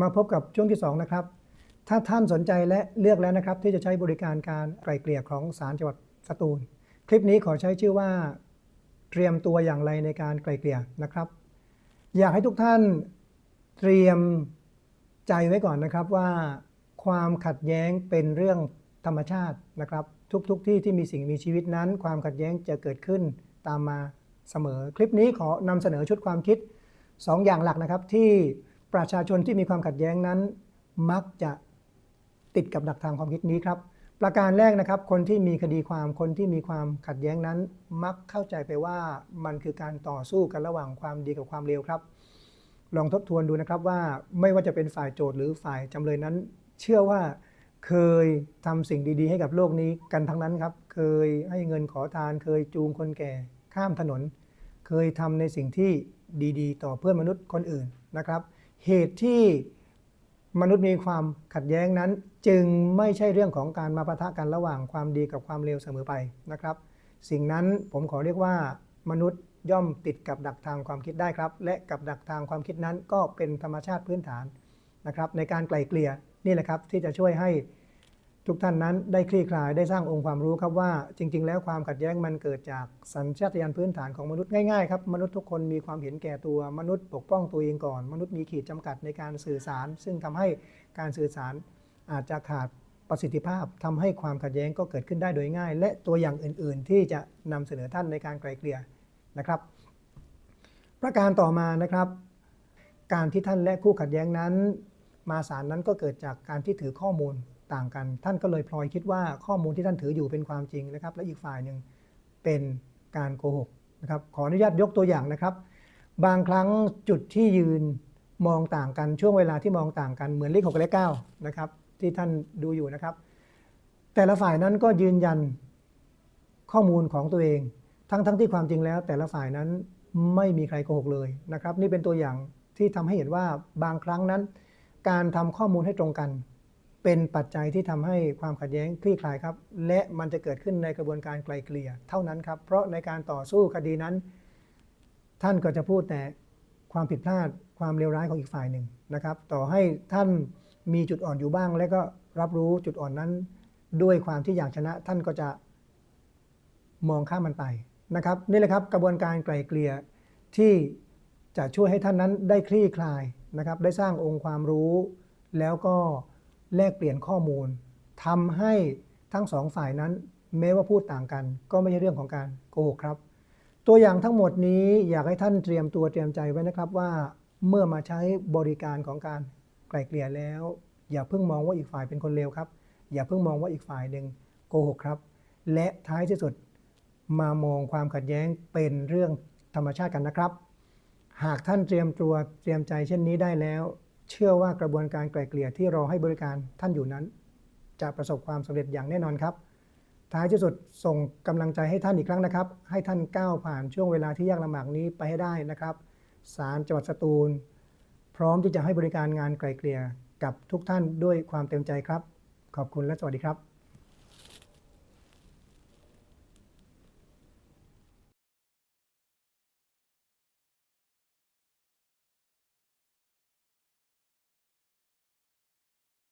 มาพบกับช่วงที่ 2 นะครับ ถ้าท่านสนใจและเลือกแล้วนะครับ ที่จะใช้บริการการไกล่เกลี่ยของศาลจังหวัดสตูล คลิปนี้ขอใช้ชื่อว่าเตรียมตัวอย่างไรในการไกล่เกลี่ยนะครับ อยากให้ทุกท่านเตรียมใจไว้ก่อนนะครับว่าความขัดแย้งเป็นเรื่องธรรมชาตินะครับ ทุกๆทที่ที่มีสิ่งมีชีวิตนั้น ความขัดแย้งจะเกิดขึ้นตามมาเสมอ คลิปนี้ขอนำเสนอชุดความคิด 2 อย่างหลักนะครับที่ ประชาชนที่มีความขัดแย้งนั้น มักจะติดกับดักทางความคิดนี้ครับ ประการแรกนะครับ คนที่มีคดีความคนที่มีความขัดแย้งนั้น มักเข้าใจไปว่ามันคือการต่อสู้กันระหว่างความดีกับความเลวครับ ลองทบทวนดูนะครับว่าไม่ว่าจะเป็นฝ่ายโจทย์หรือฝ่ายจำเลยนั้น เชื่อว่าเคยทำสิ่งดีๆ ให้กับโลกนี้กันทั้งนั้นครับ เคยให้เงินขอทาน เคยจูงคนแก่ข้ามถนน เคยทำในสิ่งที่ดีๆ ต่อเพื่อนมนุษย์คนอื่นนะครับ เหตุที่มนุษย์มีความขัดแย้งนั้น จึงไม่ใช่เรื่องของการมาปะทะกันระหว่างความดีกับความเลวเสมอไปนะครับ สิ่งนั้นผมขอเรียกว่ามนุษย์ย่อมติดกับดักทางความคิดได้ครับ และกับดักทางความคิดนั้นก็เป็นธรรมชาติพื้นฐานนะครับ ในการไกล่เกลี่ยนี่แหละครับที่จะช่วยให้ ทุกท่านนั้นได้คลี่คลายได้สร้างองค์ความรู้ครับว่า จริง ๆ แล้วความขัดแย้งมันเกิดจากสัญชาตญาณพื้นฐานของมนุษย์ง่ายๆครับมนุษย์ทุกคนมีความเห็นแก่ตัวมนุษย์ปกป้องตัวเองก่อน มนุษย์มีขีดจำกัดในการสื่อสาร ซึ่งทำให้การสื่อสารอาจจะขาดประสิทธิภาพทำให้ความขัดแย้งก็เกิดขึ้นได้โดยง่าย และตัวอย่างอื่น ๆ ที่จะนำเสนอท่านในการไกลเกลี่ยนะครับ ประการต่อมานะครับ การที่ท่านและคู่ขัดแย้งนั้น มาศาลนั้นก็เกิดจากการที่ถือข้อมูล ต่างกัน ท่านก็เลยพลอยคิดว่าข้อมูลที่ท่านถืออยู่เป็นความจริงนะครับ และอีกฝ่ายหนึ่งเป็นการโกหกนะครับขออนุญาตยกตัวอย่างนะครับ บางครั้งจุดที่ยืนมองต่างกันช่วงเวลาที่มองต่างกันเหมือนเลขหกและเก้านะครับที่ท่านดูอยู่นะครับ แต่ละฝ่ายนั้นก็ยืนยันข้อมูลของตัวเอง ทั้งทั้งที่ความจริงแล้ว แต่ละฝ่ายนั้นไม่มีใครโกหกเลยนะครับ นี่เป็นตัวอย่างที่ทำให้เห็นว่าบางครั้งนั้น การทำข้อมูลให้ตรงกัน เป็นปัจจัยที่ทำให้ความขัดแย้งคลี่คลายครับ และมันจะเกิดขึ้นในกระบวนการไกลเกลี่ยเท่านั้นครับ เพราะในการต่อสู้คดีนั้น ท่านก็จะพูดแต่ความผิดพลาดความเลวร้ายของอีกฝ่ายหนึ่งนะครับ ต่อให้ท่านมีจุดอ่อนอยู่บ้าง และก็รับรู้จุดอ่อนนั้น ด้วยความที่อยากชนะ ท่านก็จะมองข้ามมันไปนะครับ นี่แหละครับกระบวนการไกลเกลี่ยที่จะช่วยให้ท่านนั้นได้คลี่คลายนะครับ ได้สร้างองค์ความรู้แล้วก็ แลกเปลี่ยนข้อมูลทำให้ทั้งสองฝ่ายนั้น แม้ว่าพูดต่างกัน ก็ไม่ใช่เรื่องของการโกหกครับ ตัวอย่างทั้งหมดนี้อยากให้ท่านเตรียมตัวเตรียมใจไว้นะครับว่าเมื่อมาใช้บริการของการไกล่เกลี่ยแล้ว อย่าเพิ่งมองว่าอีกฝ่ายเป็นคนเลวครับ อย่าเพิ่งมองว่าอีกฝ่ายหนึ่งโกหกครับ และท้ายที่สุดมามองความขัดแย้งเป็นเรื่องธรรมชาติกันนะครับ หากท่านเตรียมตัวเตรียมใจเช่นนี้ได้แล้ว เชื่อว่ากระบวนการไกล่เกลี่ยที่รอให้บริการท่านอยู่นั้น จะประสบความสำเร็จอย่างแน่นอนครับ ท้ายที่สุดส่งกำลังใจให้ท่านอีกครั้งนะครับ ให้ท่านก้าวผ่านช่วงเวลาที่ยากลำบากนี้ไปให้ได้นะครับศาลจังหวัดสตูล พร้อมที่จะให้บริการงานไกล่เกลี่ยกับทุกท่านด้วยความเต็มใจครับ ขอบคุณและสวัสดีครับ